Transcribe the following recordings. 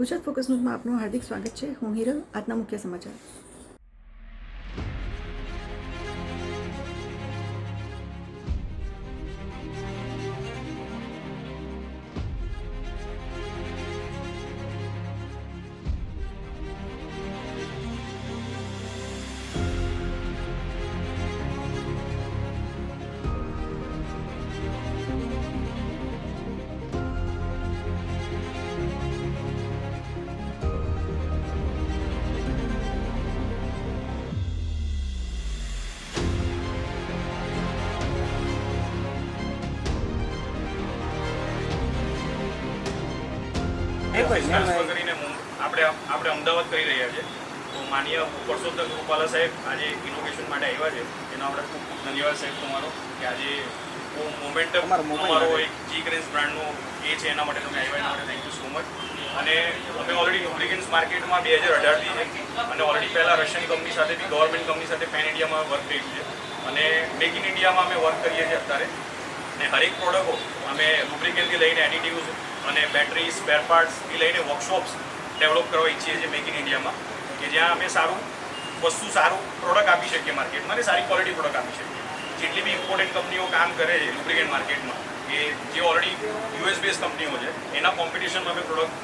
Gujarat focus ન્યૂઝમાં આપનું હાર્દિક સ્વાગત છે. હું હિરલ આજના મુખ્ય સમાચાર. કરીને આપણે આપણે અમદાવાદ કરી રહ્યા છે. તો માન્ય પરસોત્તમ રૂપાલા સાહેબ આજે ઇનોવેશન માટે આવ્યા છે. એનો આપણે ખૂબ ખૂબ ધન્યવાદ સાહેબ તમારો કે આજે મોમેન્ટમ અમારો એક જી ગ્રેન્સ બ્રાન્ડનો એ છે એના માટે તમે આવ્યા એના માટે થેન્ક યુ સો મચ અને અમે ઓલરેડી લુબ્રિકન્સ માર્કેટમાં બે હજાર અઢારથી છે. અને ઓલરેડી પહેલાં રશિયન કંપની સાથે બી ગવર્મેન્ટ કંપની સાથે પેન ઇન્ડિયામાં વર્ક કર્યું છે. અને મેક ઇન ઇન્ડિયામાં અમે વર્ક કરીએ છીએ અત્યારે. અને હરેક પ્રોડક્ટો અમે લુબ્રિકેટથી લઈને એડિટિવ્સ અને બેટરી સ્પેર પાર્ટ્સથી લઈને વર્કશોપ્સ ડેવલપ કરવા ઈચ્છીએ છીએ મેક ઇન ઇન્ડિયામાં કે જ્યાં અમે સારું વસ્તુ, સારું પ્રોડક્ટ આપી શકીએ માર્કેટમાં અને સારી ક્વોલિટી પ્રોડક્ટ આપી શકીએ. જેટલી બી ઇમ્પોર્ટન્ટ કંપનીઓ કામ કરે છે લુબ્રિકેટ માર્કેટમાં કે જે ઓલરેડી યુએસ બેઝ કંપનીઓ છે, એના કોમ્પિટિશનમાં અમે પ્રોડક્ટ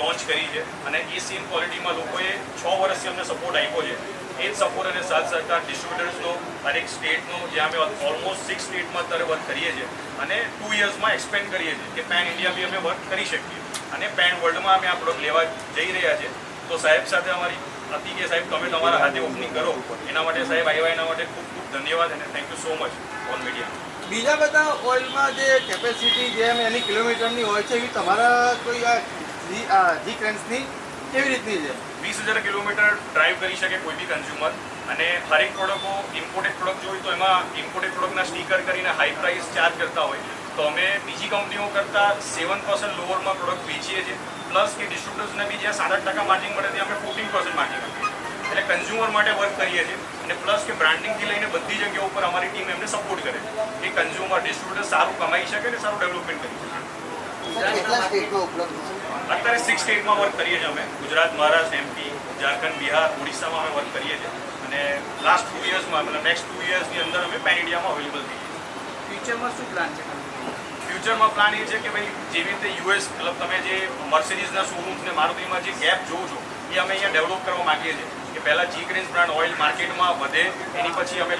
લોન્ચ કરી છે. અને એ સેમ ક્વોલિટીમાં લોકોએ છ વર્ષથી અમને સપોર્ટ આપ્યો છે. એ જ સપોર્ટ અને સાથ સરકાર ડિસ્ટ્રીબ્યુટર્સનો દરેક સ્ટેટનો જ્યાં અમે ઓલમોસ્ટ સિક્સ સ્ટેટમાં અત્યારે વર્ક કરીએ છીએ. અને ટુ યર્સમાં એક્સપેન્ડ કરીએ છીએ કે પેન ઇન્ડિયા બી અમે વર્ક કરી શકીએ. અને પેન વર્લ્ડમાં અમે આ પ્રોડક્ટ લેવા જઈ રહ્યા છે તો સાહેબ સાથે અમારી હતી કે સાહેબ, તમે તમારા હાથે ઓપનિંગ કરો. એના માટે સાહેબ આવ્યા એના માટે ખૂબ ખૂબ ધન્યવાદ અને thank you so much on media બીજા બધા ઓઇલમાં જે કેપેસિટી જેમ એની કિલોમીટરની હોય છે એવી તમારા કોઈ આ જી ક્રેન્સની કેવી રીતની છે? વીસ હજાર કિલોમીટર ડ્રાઈવ કરી શકે કોઈ બી કન્ઝ્યુમર અને હરેક પ્રોડક્ટો ઇમ્પોર્ટેડ પ્રોડક્ટ જોઈએ તો એમાં ઇમ્પોર્ટેડ પ્રોડક્ટના સ્ટીકર કરીને હાઈ પ્રાઇસ ચાર્જ કરતા હોય તો અમે બીજી કંપનીઓ કરતાં સેવન પર્સન્ટ લોવરમાં પ્રોડક્ટ વેચીએ છીએ. પ્લસ કે ડિસ્ટ્રીબ્યુટર્સને બી જ્યાં સાત ટકા માર્જિન મળે ત્યાં અમે ફોર્ટીન પર્સન્ટ માર્જિન આપીએ એટલે કન્ઝ્યુમર માટે વર્ક કરીએ છીએ. અને પ્લસ કે બ્રાન્ડિંગથી લઈને બધી જગ્યાઓ ઉપર અમારી ટીમ એમને સપોર્ટ કરે છે. કે કન્ઝ્યુમર ડિસ્ટ્રીબ્યુટર સારું કમાઈ શકે અને સારું ડેવલપમેન્ટ કરી શકે. અત્યારે સિક્સ સ્ટેટમાં વર્ક કરીએ છીએ અમે. ગુજરાત મહારાષ્ટ્ર એમપી ઝારખંડ બિહાર ઓડિશામાં અમે વર્ક કરીએ છીએ. અને લાસ્ટ ટુ યર્સમાં મતલબ નેક્સ્ટ ટુ યર્સની અંદર અમે પેન ઇન્ડિયામાં અવેલેબલ થઈએ ફ્યુચરમાં શું પ્લાન છે? ફ્યુચરમાં પ્લાન એ છે કે ભાઈ જેવી રીતે યુએસ મતલબ તમે જે મર્સિડીઝના શોરૂમ્સ ને મારુતિમાં જે ગેપ જોવો છો એ અમે અહીંયા ડેવલપ કરવા માંગીએ છીએ. કે પહેલાં જી ગ્રેન્સ બ્રાન્ડ ઓઇલ માર્કેટમાં વધે એની પછી અમે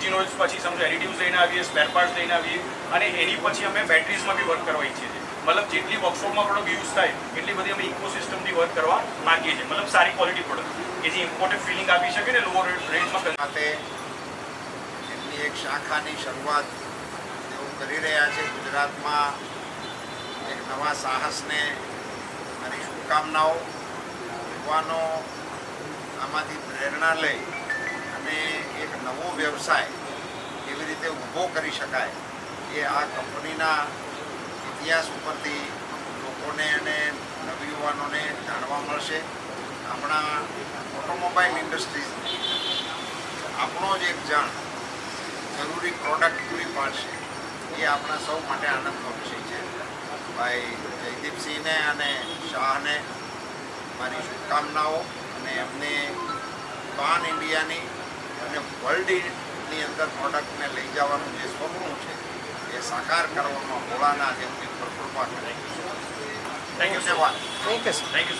એન્જિન પછી સમજો એડિટિવ્સ લઈને આવીએ સ્પેર પાર્ટ્સ લઈને આવીએ અને એની પછી અમે બેટરીઝમાં બી વર્ક કરવા ઈચ્છીએ છીએ. મતલબ જેટલી વર્કશોપમાં પ્રોડક્ટ યુઝ થાય, એટલી બધી અમે ઇકોસિસ્ટમથી વર્ક કરવા માંગીએ છીએ. મતલબ સારી ક્વોલિટી પ્રોડક્ટ કે જે ઇમ્પોર્ટેડ ફિલિંગ આપી શકે ને લોઅર રેન્જમાં સાથે એમની એક શાખાની શરૂઆત તેઓ કરી રહ્યા છે ગુજરાતમાં એક નવા સાહસને મારી શુભકામનાઓ, યુવાનો આમાંથી પ્રેરણા લઈ અને એક નવો વ્યવસાય કેવી રીતે ઊભો કરી શકાય એ આ કંપનીના ઇતિહાસ ઉપરથી લોકોને અને નવયુવાનોને જાણવા મળશે. હમણાં ઓટોમોબાઈલ ઇન્ડસ્ટ્રીઝ આપણો જ એક જણ જરૂરી પ્રોડક્ટ પૂરી પાડશે એ આપણા સૌ માટે આનંદનો વિષય છે. ભાઈ જયદીપસિંહને અને શાહને મારી શુભકામનાઓ અને એમને પાન ઇન્ડિયાની અને વર્લ્ડની અંદર પ્રોડક્ટને લઈ જવાનું જે સ્વપ્નું છે એ સાકાર કરવામાં ભોળાના જેમની ભરપૂર પાક થેન્ક યુ સો મચ ધન્યવાદ થેન્ક યુ થેન્ક યુ